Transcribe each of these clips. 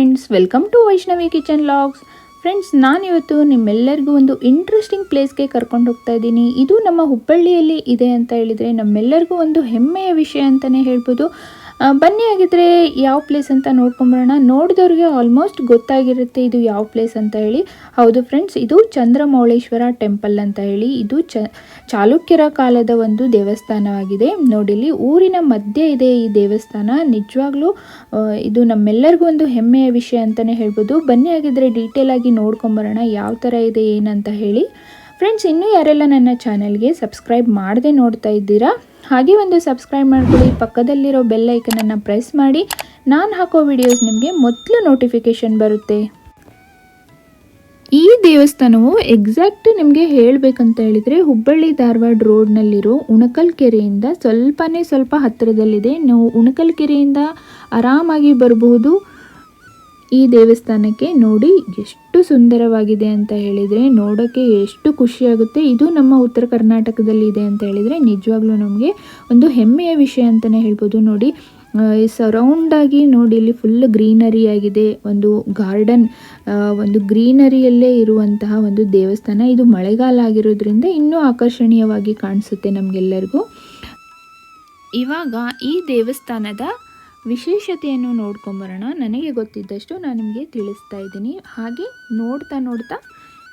Friends welcome to Vaishnavi kitchen vlogs friends ನಾನಿವತ್ತು ನಿಮ್ಮೆಲ್ಲರಿಗೂ ಒಂದು ಇಂಟ್ರೆಸ್ಟಿಂಗ್ ಪ್ಲೇಸ್ಗೆ ಕರ್ಕೊಂಡು ಹೋಗ್ತಾ ಇದ್ದೀನಿ. ಇದು ನಮ್ಮ ಹುಬ್ಬಳ್ಳಿಯಲ್ಲಿ ಇದೆ ಅಂತ ಹೇಳಿದರೆ ನಮ್ಮೆಲ್ಲರಿಗೂ ಒಂದು ಹೆಮ್ಮೆಯ ವಿಷಯ ಅಂತಲೇ ಹೇಳ್ಬೋದು. ಬನ್ನಿ ಹಾಗಿದ್ರೆ ಯಾವ ಪ್ಲೇಸ್ ಅಂತ ನೋಡ್ಕೊಂಬರೋಣ. ನೋಡಿದವ್ರಿಗೆ ಆಲ್ಮೋಸ್ಟ್ ಗೊತ್ತಾಗಿರುತ್ತೆ ಇದು ಯಾವ ಪ್ಲೇಸ್ ಅಂತ ಹೇಳಿ. ಹೌದು ಫ್ರೆಂಡ್ಸ್ ಇದು ಚಂದ್ರಮೌಳೇಶ್ವರ ಟೆಂಪಲ್ ಅಂತ ಹೇಳಿ. ಇದು ಚ, ಚಾಲುಕ್ಯರ ಕಾಲದ ಒಂದು ದೇವಸ್ಥಾನವಾಗಿದೆ. ನೋಡಿಲಿ ಊರಿನ ಮಧ್ಯೆ ಇದೆ ಈ ದೇವಸ್ಥಾನ. ನಿಜವಾಗ್ಲೂ ಇದು ನಮ್ಮೆಲ್ಲರಿಗೂ ಒಂದು ಹೆಮ್ಮೆಯ ವಿಷಯ ಅಂತಲೇ ಹೇಳ್ಬೋದು. ಬನ್ನಿ ಹಾಗಿದ್ರೆ ಡೀಟೇಲ್ ಆಗಿ ನೋಡ್ಕೊಂಬರೋಣ ಯಾವ ಥರ ಇದೆ, ಏನಂತ ಹೇಳಿ. ಫ್ರೆಂಡ್ಸ್ ಇನ್ನೂ ಯಾರೆಲ್ಲ ನನ್ನ ಚಾನಲ್ಗೆ ಸಬ್ಸ್ಕ್ರೈಬ್ ಮಾಡದೆ ನೋಡ್ತಾ ಇದ್ದೀರಾ ಹಾಗೆ ಒಂದು ಸಬ್ಸ್ಕ್ರೈಬ್ ಮಾಡ್ಕೊಳ್ಳಿ. ಪಕ್ಕದಲ್ಲಿರೋ ಬೆಲ್ ಐಕನನ್ನು ಪ್ರೆಸ್ ಮಾಡಿ. ನಾನು ಹಾಕೋ ವಿಡಿಯೋಸ್ ನಿಮಗೆ ಮೊದಲು ನೋಟಿಫಿಕೇಷನ್ ಬರುತ್ತೆ. ಈ ದೇವಸ್ಥಾನವು ಎಕ್ಸಾಕ್ಟ್ ನಿಮಗೆ ಹೇಳಬೇಕಂತ ಹೇಳಿದರೆ ಹುಬ್ಬಳ್ಳಿ ಧಾರವಾಡ ರೋಡ್ನಲ್ಲಿರೋ ಉಣಕಲ್ ಕೆರೆಯಿಂದ ಸ್ವಲ್ಪನೇ ಸ್ವಲ್ಪ ಹತ್ತಿರದಲ್ಲಿದೆ. ನೀವು ಉಣಕಲ್ ಕೆರೆಯಿಂದ ಆರಾಮಾಗಿ ಬರಬಹುದು ಈ ದೇವಸ್ಥಾನಕ್ಕೆ ನೋಡಿ ಎಷ್ಟು ಸುಂದರವಾಗಿದೆ ಅಂತ ಹೇಳಿದರೆ ನೋಡೋಕ್ಕೆ ಎಷ್ಟು ಖುಷಿಯಾಗುತ್ತೆ. ಇದು ನಮ್ಮ ಉತ್ತರ ಕರ್ನಾಟಕದಲ್ಲಿ ಇದೆ ಅಂತ ಹೇಳಿದರೆ, ನಿಜವಾಗ್ಲೂ ನಮಗೆ ಒಂದು ಹೆಮ್ಮೆಯ ವಿಷಯ ಅಂತಲೇ ಹೇಳ್ಬೋದು. ನೋಡಿ ಸರೌಂಡಾಗಿ ನೋಡಿ, ಇಲ್ಲಿ ಫುಲ್ ಗ್ರೀನರಿ ಆಗಿದೆ. ಒಂದು ಗಾರ್ಡನ್ ಒಂದು ಗ್ರೀನರಿಯಲ್ಲೇ ಇರುವಂತಹ ಒಂದು ದೇವಸ್ಥಾನ. ಇದು ಮಳೆಗಾಲ ಆಗಿರೋದ್ರಿಂದ ಇನ್ನೂ ಆಕರ್ಷಣೀಯವಾಗಿ ಕಾಣಿಸುತ್ತೆ ನಮಗೆಲ್ಲರಿಗೂ. ಇವಾಗ ಈ ದೇವಸ್ಥಾನದ ವಿಶೇಷತೆಯನ್ನು ನೋಡ್ಕೊಂಬರೋಣ. ನನಗೆ ಗೊತ್ತಿದ್ದಷ್ಟು ನಾನು ನಿಮಗೆ ತಿಳಿಸ್ತಾ ಇದ್ದೀನಿ. ಹಾಗೆ ನೋಡ್ತಾ ನೋಡ್ತಾ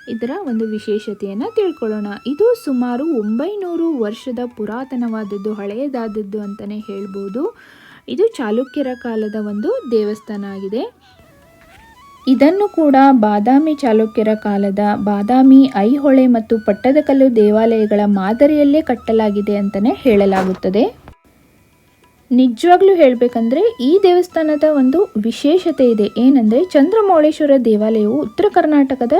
ಇದರ ಒಂದು ವಿಶೇಷತೆಯನ್ನು ತಿಳ್ಕೊಳ್ಳೋಣ. ಇದು ಸುಮಾರು ಒಂಬೈನೂರು ವರ್ಷದ ಪುರಾತನವಾದದ್ದು, ಹಳೆಯದಾದದ್ದು ಅಂತಲೇ ಹೇಳ್ಬೋದು. ಇದು ಚಾಲುಕ್ಯರ ಕಾಲದ ಒಂದು ದೇವಸ್ಥಾನ ಆಗಿದೆ. ಇದನ್ನು ಕೂಡ ಬಾದಾಮಿ ಚಾಲುಕ್ಯರ ಕಾಲದ ಬಾದಾಮಿ ಐಹೊಳೆ ಮತ್ತು ಪಟ್ಟದಕಲ್ಲು ದೇವಾಲಯಗಳ ಮಾದರಿಯಲ್ಲೇ ಕಟ್ಟಲಾಗಿದೆ ಅಂತಲೇ ಹೇಳಲಾಗುತ್ತದೆ. ನಿಜವಾಗ್ಲೂ ಹೇಳಬೇಕಂದ್ರೆ ಈ ದೇವಸ್ಥಾನದ ಒಂದು ವಿಶೇಷತೆ ಇದೆ. ಏನಂದರೆ ಚಂದ್ರಮೌಳೇಶ್ವರ ದೇವಾಲಯವು ಉತ್ತರ ಕರ್ನಾಟಕದ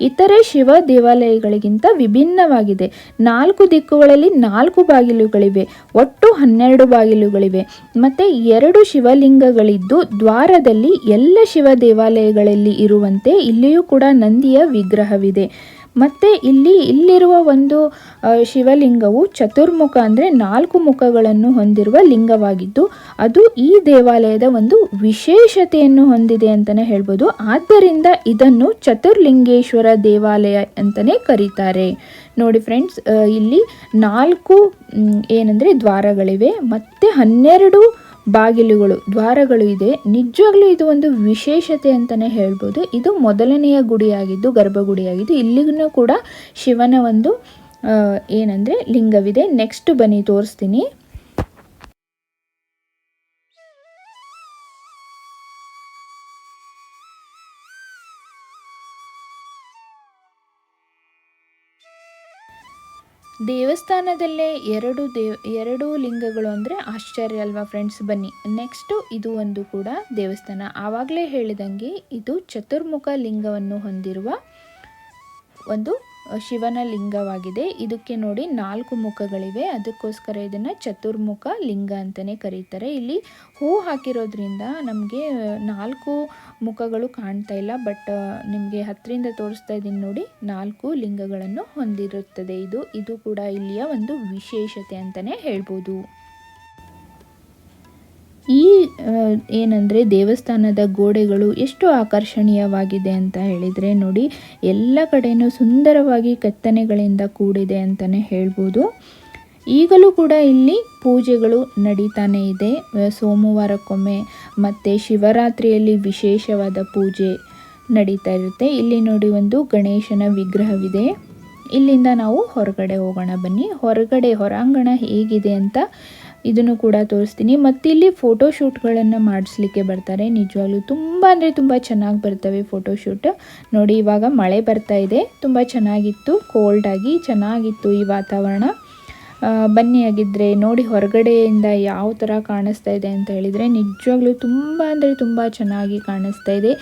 ಇತರೆ ಶಿವ ದೇವಾಲಯಗಳಿಗಿಂತ ವಿಭಿನ್ನವಾಗಿದೆ. ನಾಲ್ಕು ದಿಕ್ಕುಗಳಲ್ಲಿ ನಾಲ್ಕು ಬಾಗಿಲುಗಳಿವೆ. ಒಟ್ಟು ಹನ್ನೆರಡು ಬಾಗಿಲುಗಳಿವೆ. ಮತ್ತು ಎರಡು ಶಿವಲಿಂಗಗಳಿದ್ದು ದ್ವಾರದಲ್ಲಿ ಎಲ್ಲ ಶಿವ ದೇವಾಲಯಗಳಲ್ಲಿ ಇರುವಂತೆ ಇಲ್ಲಿಯೂ ಕೂಡ ನಂದಿಯ ವಿಗ್ರಹವಿದೆ. ಮತ್ತು ಇಲ್ಲಿ ಇಲ್ಲಿರುವ ಒಂದು ಶಿವಲಿಂಗವು ಚತುರ್ಮುಖ ಅಂದರೆ ನಾಲ್ಕು ಮುಖಗಳನ್ನು ಹೊಂದಿರುವ ಲಿಂಗವಾಗಿದ್ದು, ಅದು ಈ ದೇವಾಲಯದ ಒಂದು ವಿಶೇಷತೆಯನ್ನು ಹೊಂದಿದೆ ಅಂತಲೇ ಹೇಳ್ಬೋದು. ಆದ್ದರಿಂದ ಇದನ್ನು ಚತುರ್ಲಿಂಗೇಶ್ವರ ದೇವಾಲಯ ಅಂತಲೇ ಕರೀತಾರೆ. ನೋಡಿ ಫ್ರೆಂಡ್ಸ್ ಇಲ್ಲಿ ನಾಲ್ಕು ಏನಂದರೆ ದ್ವಾರಗಳಿವೆ, ಮತ್ತು ಹನ್ನೆರಡು ಬಾಗಿಲುಗಳು, ದ್ವಾರಗಳು ಇದೆ. ನಿಜವಾಗ್ಲೂ ಇದು ಒಂದು ವಿಶೇಷತೆ ಅಂತಲೇ ಹೇಳ್ಬೋದು. ಇದು ಮೊದಲನೆಯ ಗುಡಿಯಾಗಿದ್ದು, ಗರ್ಭಗುಡಿಯಾಗಿದ್ದು. ಇಲ್ಲಿಗೂ ಕೂಡ ಶಿವನ ಒಂದು ಏನಂದರೆ ಲಿಂಗವಿದೆ. ನೆಕ್ಸ್ಟ್ ಬನ್ನಿ, ತೋರಿಸ್ತೀನಿ. ದೇವಸ್ಥಾನದಲ್ಲೇ ಎರಡು ದೇವ್, ಎರಡು ಲಿಂಗಗಳು ಅಂದರೆ ಆಶ್ಚರ್ಯ ಅಲ್ವಾ ಫ್ರೆಂಡ್ಸ್ ಬನ್ನಿ. ನೆಕ್ಸ್ಟು ಇದು ಒಂದು ಕೂಡ ದೇವಸ್ಥಾನ. ಆವಾಗಲೇ ಹೇಳಿದಂಗೆ ಇದು ಚತುರ್ಮುಖ ಲಿಂಗವನ್ನು ಹೊಂದಿರುವ ಒಂದು ಶಿವನ ಲಿಂಗವಾಗಿದೆ. ಇದಕ್ಕೆ ನೋಡಿ ನಾಲ್ಕು ಮುಖಗಳಿವೆ. ಅದಕ್ಕೋಸ್ಕರ ಇದನ್ನು ಚತುರ್ಮುಖ ಲಿಂಗ ಅಂತಲೇ ಕರೀತಾರೆ. ಇಲ್ಲಿ ಹೂ ಹಾಕಿರೋದ್ರಿಂದ ನಮಗೆ ನಾಲ್ಕು ಮುಖಗಳು ಕಾಣ್ತಾ ಇಲ್ಲ. ಬಟ್ ನಿಮಗೆ ಹತ್ತರಿಂದ ತೋರಿಸ್ತಾ ಇದ್ದೀನಿ ನೋಡಿ. ನಾಲ್ಕು ಲಿಂಗಗಳನ್ನು ಹೊಂದಿರುತ್ತದೆ ಇದು. ಇದು ಕೂಡ ಇಲ್ಲಿಯ ಒಂದು ವಿಶೇಷತೆ ಅಂತಲೇ ಹೇಳ್ಬೋದು. ಈ ಏನಂದರೆ ದೇವಸ್ಥಾನದ ಗೋಡೆಗಳು ಎಷ್ಟು ಆಕರ್ಷಣೀಯವಾಗಿದೆ ಅಂತ ಹೇಳಿದರೆ ನೋಡಿ, ಎಲ್ಲ ಕಡೆಯೂ ಸುಂದರವಾಗಿ ಕೆತ್ತನೆಗಳಿಂದ ಕೂಡಿದೆ ಅಂತಲೇ ಹೇಳ್ಬೋದು. ಈಗಲೂ ಕೂಡ ಇಲ್ಲಿ ಪೂಜೆಗಳು ನಡೀತಾನೆ ಇದೆ. ಸೋಮವಾರಕ್ಕೊಮ್ಮೆ ಮತ್ತು ಶಿವರಾತ್ರಿಯಲ್ಲಿ ವಿಶೇಷವಾದ ಪೂಜೆ ನಡೀತಾ ಇರುತ್ತೆ. ಇಲ್ಲಿ ನೋಡಿ ಒಂದು ಗಣೇಶನ ವಿಗ್ರಹವಿದೆ. ಇಲ್ಲಿಂದ ನಾವು ಹೊರಗಡೆ ಹೋಗೋಣ ಬನ್ನಿ. ಹೊರಗಡೆ ಹೊರಾಂಗಣ ಹೇಗಿದೆ ಅಂತ ಇದನ್ನು ಕೂಡ ತೋರಿಸ್ತೀನಿ. ಮತ್ತು ಇಲ್ಲಿ ಫೋಟೋಶೂಟ್ಗಳನ್ನು ಮಾಡಿಸ್ಲಿಕ್ಕೆ ಬರ್ತಾರೆ. ನಿಜವಾಗ್ಲೂ ತುಂಬ ಅಂದರೆ ತುಂಬ ಚೆನ್ನಾಗಿ ಬರ್ತವೆ ಫೋಟೋಶೂಟ್ ನೋಡಿ, ಇವಾಗ ಮಳೆ ಬರ್ತಾ ಇದೆ. ತುಂಬ ಚೆನ್ನಾಗಿತ್ತು. ಕೋಲ್ಡಾಗಿ ಚೆನ್ನಾಗಿತ್ತು ಈ ವಾತಾವರಣ. ಬನ್ನಿ ಆಗಿದ್ದರೆ ನೋಡಿ ಹೊರಗಡೆಯಿಂದ ಯಾವ ಥರ ಕಾಣಿಸ್ತಾ ಇದೆ ಅಂತ ಹೇಳಿದರೆ ನಿಜವಾಗ್ಲೂ ತುಂಬ ಅಂದರೆ ತುಂಬ ಚೆನ್ನಾಗಿ ಕಾಣಿಸ್ತಾ ಇದೆ.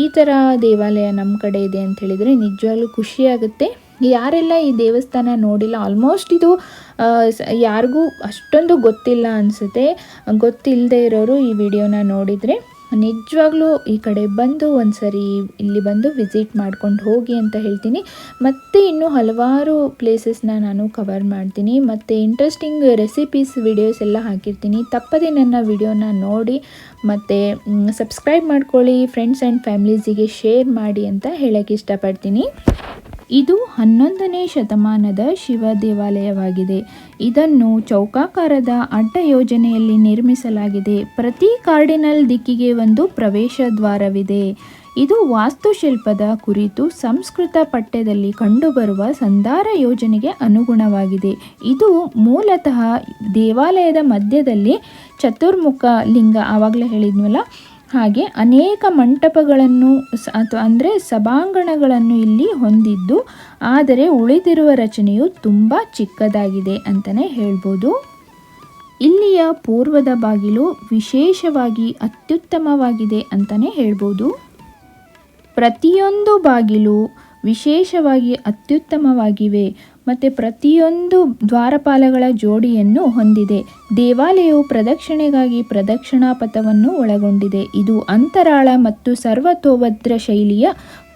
ಈ ಥರ ದೇವಾಲಯ ನಮ್ಮ ಕಡೆ ಇದೆ ಅಂತ ಹೇಳಿದರೆ ನಿಜವಾಗ್ಲೂ ಖುಷಿಯಾಗುತ್ತೆ ಯಾರೆಲ್ಲ ಈ ದೇವಸ್ಥಾನ ನೋಡಿಲ್ಲ ಆಲ್ಮೋಸ್ಟ್ ಇದು ಯಾರಿಗೂ ಅಷ್ಟೊಂದು ಗೊತ್ತಿಲ್ಲ ಅನಿಸುತ್ತೆ. ಗೊತ್ತಿಲ್ಲದೆ ಇರೋರು ಈ ವಿಡಿಯೋನ ನೋಡಿದರೆ, ನಿಜವಾಗ್ಲೂ ಈ ಕಡೆ ಬಂದು ಒಂದ್ಸರಿ ಇಲ್ಲಿ ಬಂದು ವಿಸಿಟ್ ಮಾಡ್ಕೊಂಡು ಹೋಗಿ ಅಂತ ಹೇಳ್ತೀನಿ. ಮತ್ತು ಇನ್ನೂ ಹಲವಾರು ಪ್ಲೇಸಸ್ನ ನಾನು ಕವರ್ ಮಾಡ್ತೀನಿ. ಮತ್ತು ಇಂಟ್ರೆಸ್ಟಿಂಗ್ ರೆಸಿಪೀಸ್ ವಿಡಿಯೋಸ್ ಎಲ್ಲ ಹಾಕಿರ್ತೀನಿ. ತಪ್ಪದೆ ನನ್ನ ವಿಡಿಯೋನ ನೋಡಿ, ಮತ್ತು ಸಬ್ಸ್ಕ್ರೈಬ್ ಮಾಡ್ಕೊಳ್ಳಿ ಫ್ರೆಂಡ್ಸ್ ಆ್ಯಂಡ್ ಫ್ಯಾಮಿಲೀಸಿಗೆ ಶೇರ್ ಮಾಡಿ ಅಂತ ಹೇಳೋಕ್ಕೆ ಇಷ್ಟಪಡ್ತೀನಿ. ಇದು ಹನ್ನೊಂದನೇ ಶತಮಾನದ ಶಿವ ದೇವಾಲಯವಾಗಿದೆ. ಇದನ್ನು ಚೌಕಾಕಾರದ ಅಡ್ಡ ಯೋಜನೆಯಲ್ಲಿ ನಿರ್ಮಿಸಲಾಗಿದೆ. ಪ್ರತಿ ಕಾರ್ಡಿನಲ್ ದಿಕ್ಕಿಗೆ ಒಂದು ಪ್ರವೇಶ ದ್ವಾರವಿದೆ. ಇದು ವಾಸ್ತುಶಿಲ್ಪದ ಕುರಿತು ಸಂಸ್ಕೃತ ಪಠ್ಯದಲ್ಲಿ ಕಂಡುಬರುವ ಸಂಧಾರ ಯೋಜನೆಗೆ ಅನುಗುಣವಾಗಿದೆ. ಇದು ಮೂಲತಃ ದೇವಾಲಯದ ಮಧ್ಯದಲ್ಲಿ ಚತುರ್ಮುಖ ಲಿಂಗ, ಆವಾಗಲೇ ಹೇಳಿದ್ವಲ್ಲ ಹಾಗೆ ಅನೇಕ ಮಂಟಪಗಳನ್ನು ಅಥವಾ ಅಂದರೆ ಸಭಾಂಗಣಗಳನ್ನು ಇಲ್ಲಿ ಹೊಂದಿದ್ದು, ಆದರೆ ಉಳಿದಿರುವ ರಚನೆಯು ತುಂಬ ಚಿಕ್ಕದಾಗಿದೆ ಅಂತಲೇ ಹೇಳ್ಬೋದು. ಇಲ್ಲಿಯ ಪೂರ್ವದ ಬಾಗಿಲು ವಿಶೇಷವಾಗಿ ಅತ್ಯುತ್ತಮವಾಗಿದೆ ಅಂತಲೇ ಹೇಳ್ಬೋದು. ಪ್ರತಿಯೊಂದು ಬಾಗಿಲು ವಿಶೇಷವಾಗಿ ಅತ್ಯುತ್ತಮವಾಗಿವೆ. ಮತ್ತು ಪ್ರತಿಯೊಂದು ದ್ವಾರಪಾಲಗಳ ಜೋಡಿಯನ್ನು ಹೊಂದಿದೆ. ದೇವಾಲಯವು ಪ್ರದಕ್ಷಿಣೆಗಾಗಿ ಪ್ರದಕ್ಷಿಣಾ ಪಥವನ್ನು ಒಳಗೊಂಡಿದೆ. ಇದು ಅಂತರಾಳ ಮತ್ತು ಸರ್ವತೋಭದ್ರ ಶೈಲಿಯ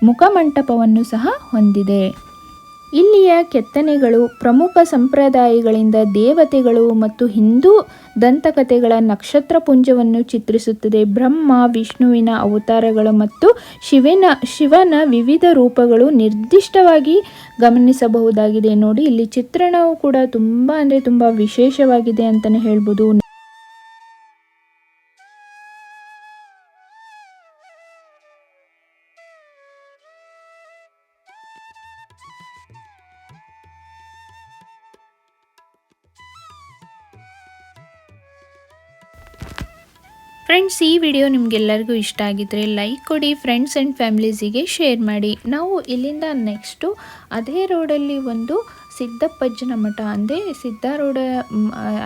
ಮುಖಮಂಟಪವನ್ನು ಸಹ ಹೊಂದಿದೆ. ಇಲ್ಲಿಯ ಕೆತ್ತನೆಗಳು ಪ್ರಮುಖ ಸಂಪ್ರದಾಯಗಳಿಂದ ದೇವತೆಗಳು ಮತ್ತು ಹಿಂದೂ ದಂತಕಥೆಗಳ ನಕ್ಷತ್ರ ಪುಂಜವನ್ನು ಚಿತ್ರಿಸುತ್ತದೆ. ಬ್ರಹ್ಮ, ವಿಷ್ಣುವಿನ ಅವತಾರಗಳು ಮತ್ತು ಶಿವನ ಶಿವನ ವಿವಿಧ ರೂಪಗಳು ನಿರ್ದಿಷ್ಟವಾಗಿ ಗಮನಿಸಬಹುದಾಗಿದೆ. ನೋಡಿ, ಇಲ್ಲಿ ಚಿತ್ರಣವು ಕೂಡ ತುಂಬ ಅಂದರೆ ತುಂಬ ವಿಶೇಷವಾಗಿದೆ ಅಂತಲೇ ಹೇಳ್ಬೋದು. ಫ್ರೆಂಡ್ಸ್ ಈ ವಿಡಿಯೋ ನಿಮಗೆಲ್ಲರಿಗೂ ಇಷ್ಟ ಆಗಿದ್ದರೆ ಲೈಕ್ ಕೊಡಿ ಫ್ರೆಂಡ್ಸ್ ಆ್ಯಂಡ್ ಫ್ಯಾಮಿಲೀಸಿಗೆ ಶೇರ್ ಮಾಡಿ. ನಾವು ಇಲ್ಲಿಂದ ನೆಕ್ಸ್ಟು ಅದೇ ರೋಡಲ್ಲಿ ಒಂದು ಸಿದ್ದಪ್ಪಜ್ಜನ ಮಠ ಅಂದರೆ ಸಿದ್ದಾರೋಡ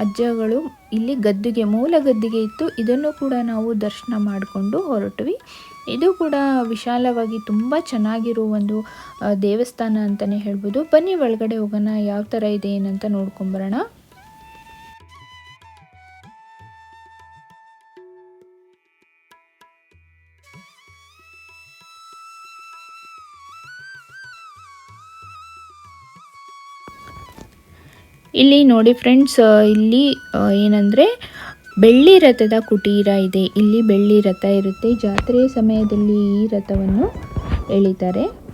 ಅಜ್ಜಗಳು ಇಲ್ಲಿ ಗದ್ದುಗೆ, ಮೂಲ ಗದ್ದಿಗೆ ಇತ್ತು. ಇದನ್ನು ಕೂಡ ನಾವು ದರ್ಶನ ಮಾಡಿಕೊಂಡು ಹೊರಟ್ವಿ. ಇದು ಕೂಡ ವಿಶಾಲವಾಗಿ ತುಂಬ ಚೆನ್ನಾಗಿರೋ ಒಂದು ದೇವಸ್ಥಾನ ಅಂತಲೇ ಹೇಳ್ಬೋದು. ಬನ್ನಿ ಒಳಗಡೆ ಹೋಗೋಣ ಯಾವ ಥರ ಇದೆ ಏನಂತ ನೋಡ್ಕೊಂಬರೋಣ ಇಲ್ಲಿ ನೋಡಿ ಫ್ರೆಂಡ್ಸ್ ಇಲ್ಲಿ ಏನಂದರೆ ಬೆಳ್ಳಿ ರಥದ ಕುಟೀರ ಇದೆ. ಇಲ್ಲಿ ಬೆಳ್ಳಿ ರಥ ಇರುತ್ತೆ. ಜಾತ್ರೆಯ ಸಮಯದಲ್ಲಿ ಈ ರಥವನ್ನು ಎಳಿತಾರೆ.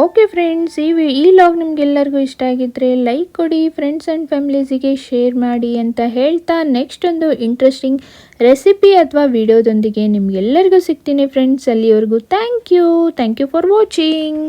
ಓಕೆ ಫ್ರೆಂಡ್ಸ್ ಈ ಈ ಲಾಗ್ ನಿಮಗೆಲ್ಲರಿಗೂ ಇಷ್ಟ ಆಗಿದ್ದರೆ ಲೈಕ್ ಕೊಡಿ ಫ್ರೆಂಡ್ಸ್ ಆ್ಯಂಡ್ ಫ್ಯಾಮಿಲೀಸಿಗೆ ಶೇರ್ ಮಾಡಿ ಅಂತ ಹೇಳ್ತಾ ನೆಕ್ಸ್ಟ್ ಒಂದು ಇಂಟ್ರೆಸ್ಟಿಂಗ್ ರೆಸಿಪಿ ಅಥವಾ ವಿಡಿಯೋದೊಂದಿಗೆ ನಿಮಗೆಲ್ಲರಿಗೂ ಸಿಗ್ತೀನಿ ಫ್ರೆಂಡ್ಸ್ ಅಲ್ಲಿವರೆಗೂ thank you thank you for watching